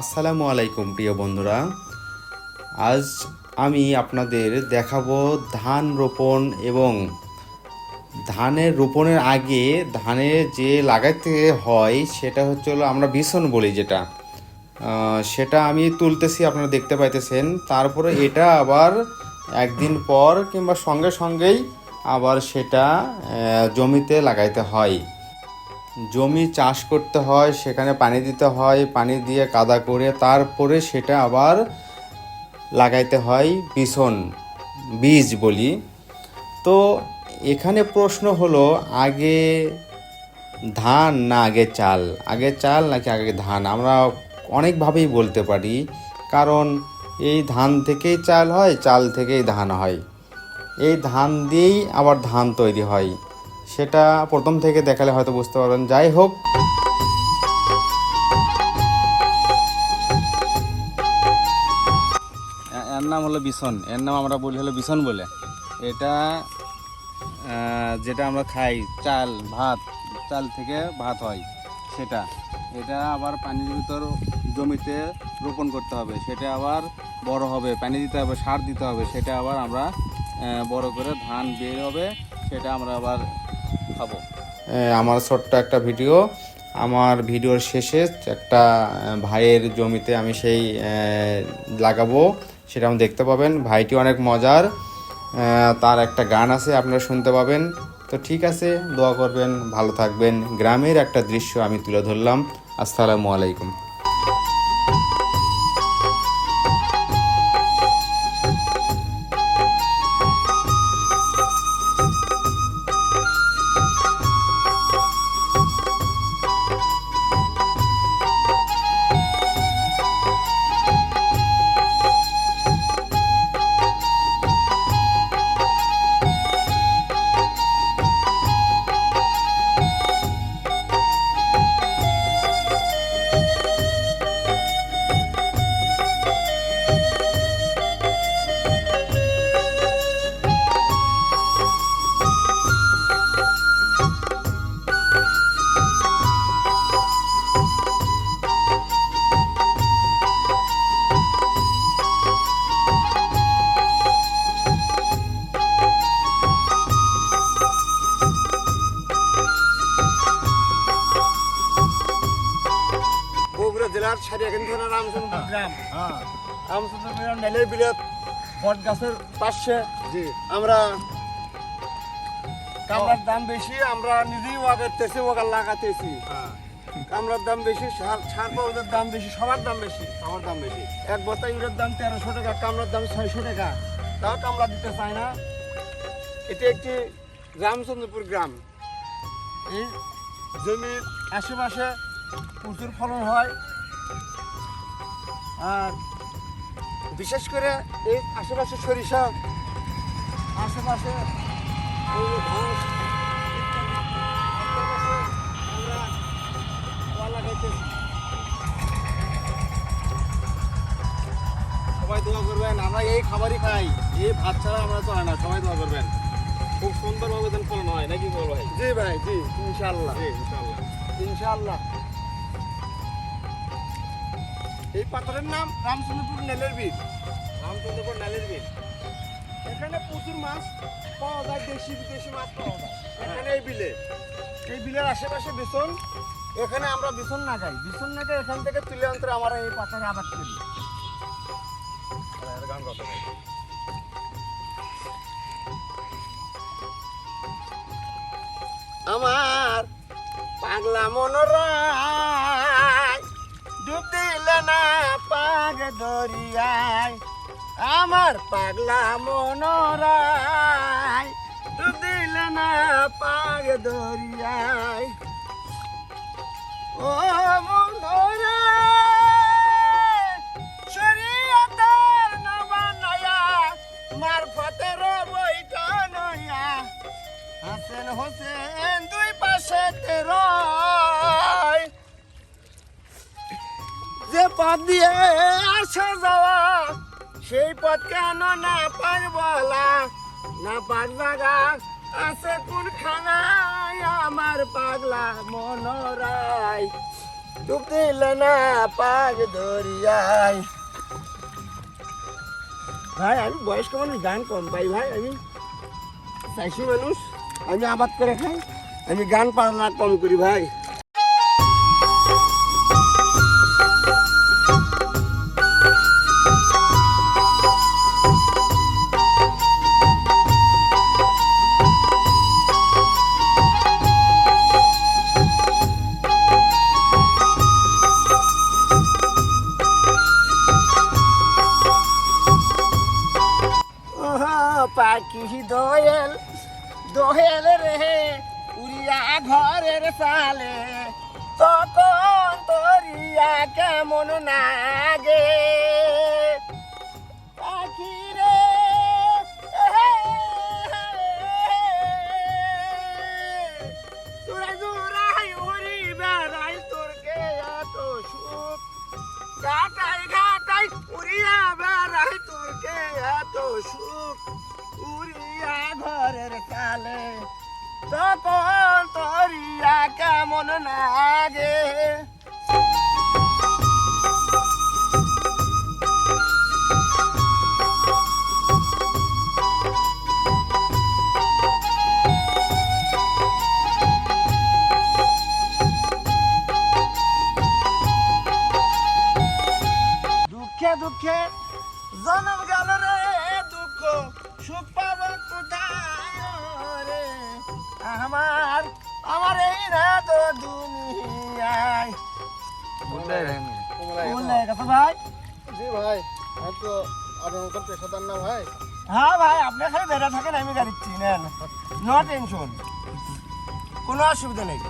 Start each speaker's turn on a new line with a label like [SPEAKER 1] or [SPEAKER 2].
[SPEAKER 1] আসসালামু আলাইকুম, প্রিয় বন্ধুরা। আজ আমি আপনাদের দেখাবো ধান রোপণ এবং ধানের রোপণের আগে ধানের যে লাগাইতে হয় সেটা হচ্ছে হলো আমরা বিছন বলি যেটা। সেটা আমি তুলতেছি, আপনারা দেখতে পাইতেছেন। তারপরে এটা আবার একদিন পর কিংবা সঙ্গে সঙ্গেই আবার সেটা জমিতে লাগাইতে হয়। জমি চাষ করতে হয়, সেখানে পানি দিতে হয়, পানি দিয়ে কাদা করে তারপরে সেটা আবার লাগাইতে হয় বিছন, বীজ বলি। তো এখানে প্রশ্ন হলো, আগে ধান না আগে চাল? আগে চাল নাকি আগে ধান? আমরা অনেকভাবেই বলতে পারি, কারণ এই ধান থেকেই চাল হয়, চাল থেকেই ধান হয়। এই ধান দিয়েই আবার ধান তৈরি হয়। সেটা প্রথম থেকে দেখালে হয়তো বুঝতে পারবেন। যাই হোক।
[SPEAKER 2] এর নাম হলো বিছন। এর নাম আমরা বলি হলো বিছন বলে। এটা যেটা আমরা খাই, চাল, ভাত, চাল থেকে ভাত হয়, সেটা। এটা আবার পানির ভিতর জমিতে রোপণ করতে হবে। সেটা আবার বড় হবে, পানি দিতে হবে, সার দিতে হবে। সেটা আবার আমরা বড় করে ধান বের হবে। সেটা আমরা আবার খাব
[SPEAKER 1] আমার ছোট্ট একটা ভিডিও। আমার ভিডিওর শেষে একটা ভাইয়ের জমিতে আমি সেই লাগাবো, সেটা আমি দেখতে পাবেন। ভাইটি অনেক মজার। তার একটা গান আছে, আপনারা শুনতে পাবেন। তো ঠিক আছে, দোয়া করবেন, ভালো থাকবেন। গ্রামের একটা দৃশ্য আমি তুলে ধরলাম। আসসালামু আলাইকুম।
[SPEAKER 3] রামচন্দ্রপুর গ্রাম। রামচন্দ্রপুর গ্রাম নেলের বিলেত বট গাছের পাশে। জি। আমরা দাম বেশি আমরা নিজেই ওয়াগাতেছি ওয়াগার লাগাতেছি। কামড়ার দাম বেশি সার সার পাউডার দাম বেশি সবার দাম বেশি। সবার দাম বেশি। এক বস্তা দাম তেরোশো টাকা দাম ছয়শো টাকা। তাও দিতে চায় না। এটি একটি রামচন্দ্রপুর গ্রাম। এই জমির আশেপাশে প্রচুর ফলন হয়। আর বিশেষ করে এই আশেপাশে সরিষা আশেপাশে। সবাই দোয়া করবেন আমরা এই খাবারই খাই এই ভাত ছাড়া আমরা তো হয় না সবাই দোয়া করবেন।
[SPEAKER 2] খুব সুন্দরভাবে যেন ফলন হয় নাকি বল ভাই?
[SPEAKER 3] জি ভাই জি ইনশাল্লাহ
[SPEAKER 2] জি ইনশাআল্লাহ।
[SPEAKER 3] ইনশাআল্লাহ। এই পাথরের নাম রামচন্দ্রপুর নেলের বিল।
[SPEAKER 2] রামচন্দ্রপুর নালের বিল।
[SPEAKER 3] এখানে প্রচুর মাছ পাওয়া যায় দেশি বিদেশি মাছ পাওয়া যায়। এখানে এই বিলে। এই বিলের আশেপাশে বিছন। এখানে আমরা বিছন না গাই বিছন না গাই এখান থেকে তুলে অন্তরে আমরা এই পাথরে আবাদ করি।
[SPEAKER 2] গান কথা
[SPEAKER 3] আমার পাগলা মনোরায় ডুব দিলে না পাগ দরিয়ায় আমার পাগলা মনোরায়। ডুব দিলে না পাগ দরিয়ায় ও মনোরায়। দিয়ে আসা যাওয়া। সেই পথ কেন না পার বলা? না পার জাগা আছে কোন খানায় আমার পাগলা মনোরায়। ডুব দিল না পাগ দরিয়ায়। ভাই, আমি বয়স্ক মানুষ, গান কম পাই। ভাই, আমি চাইছি মানুষ, আমি আবাদ করে খাই। আমি গান পারলা কম করি, ভাই। উড়িয়া ঘরের সালে তখন তোরিয়া কেমন নাগে? ঘাটাই উড়িয়া বেড়াই তোর কে এত সুখ। উড়িয়া ঘরের কালে তখন তোরিয়া কেমন লাগে? দুঃখে দুঃখে জন্ম গেল রে দুঃখ সুখ পাব কোথায় রে। আমার আমার এই না তো দুনিয়ায় ভাই।
[SPEAKER 4] জি ভাই আমি তো আপনার মতো পেশাদার না ভাই।
[SPEAKER 3] হ্যাঁ ভাই আপনি খালি বেড়া থাকেন আমি গাড়ি চিনেন নো টেনশন কোনো অসুবিধা নেই।